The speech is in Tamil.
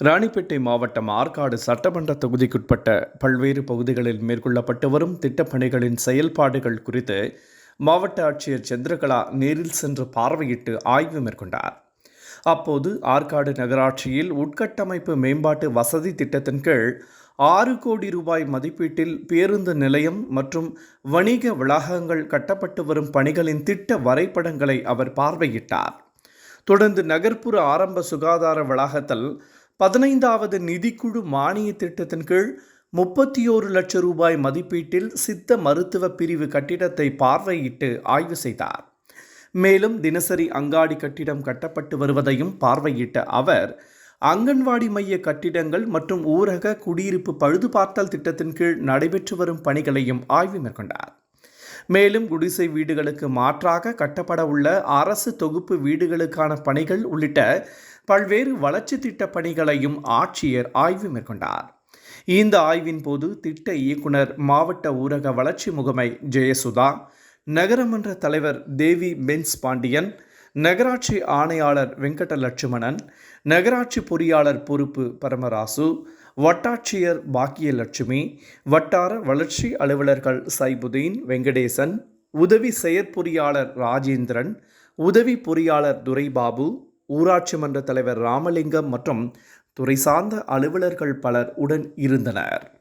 ராணிப்பேட்டை மாவட்டம் ஆற்காடு சட்டமன்ற தொகுதிக்குட்பட்ட பல்வேறு பகுதிகளில் மேற்கொள்ளப்பட்டு வரும் திட்டப்பணிகளின் செயல்பாடுகள் குறித்து மாவட்ட ஆட்சியர் சந்திரகலா நேரில் சென்று பார்வையிட்டு ஆய்வு மேற்கொண்டார். அப்போது ஆற்காடு நகராட்சியில் உட்கட்டமைப்பு மேம்பாட்டு வசதி திட்டத்தின் கீழ் ஆறு கோடி ரூபாய் மதிப்பீட்டில் பேருந்து நிலையம் மற்றும் வணிக வளாகங்கள் கட்டப்பட்டு வரும் பணிகளின் திட்ட வரைபடங்களை அவர் பார்வையிட்டார். தொடர்ந்து நகர்ப்புற ஆரம்ப சுகாதார வளாகத்தில் பதினைந்தாவது நிதிக்குழு மானிய திட்டத்தின் கீழ் முப்பத்தி ஓரு லட்சம் ரூபாய் மதிப்பீட்டில் சித்த மருத்துவ பிரிவு கட்டிடத்தை பார்வையிட்டு ஆய்வு செய்தார். மேலும் தினசரி அங்காடி கட்டிடம் கட்டப்பட்டு வருவதையும் பார்வையிட்ட அவர் அங்கன்வாடி மைய கட்டிடங்கள் மற்றும் ஊரக குடியிருப்பு பழுதுபார்த்தல் திட்டத்தின் கீழ் நடைபெற்று வரும் பணிகளையும் ஆய்வு மேற்கொண்டார். மேலும் குடிசை வீடுகளுக்கு மாற்றாக கட்டப்பட உள்ள அரசு தொகுப்பு வீடுகளுக்கான பணிகள் உள்ளிட்ட பல்வேறு வளர்ச்சி திட்ட பணிகளையும் ஆட்சியர் ஆய்வு மேற்கொண்டார். இந்த ஆய்வின் போது திட்ட இயக்குனர் மாவட்ட ஊரக வளர்ச்சி முகமை ஜெயசுதா நகரமன்ற தலைவர் தேவி பென்ஸ் பாண்டியன் நகராட்சி ஆணையாளர் வெங்கட லட்சுமணன் நகராட்சி பொறியாளர் பொறுப்பு பரமராசு வட்டாட்சியர் பாக்கியலட்சுமி வட்டார வளர்ச்சி அலுவலர்கள் சைபுதீன் வெங்கடேசன் உதவி செயற்பொறியாளர் ராஜேந்திரன் உதவி பொறியாளர் துரைபாபு ஊராட்சி மன்ற தலைவர் ராமலிங்கம் மற்றும் துறை சார்ந்த அலுவலர்கள் பலர் உடன் இருந்தனர்.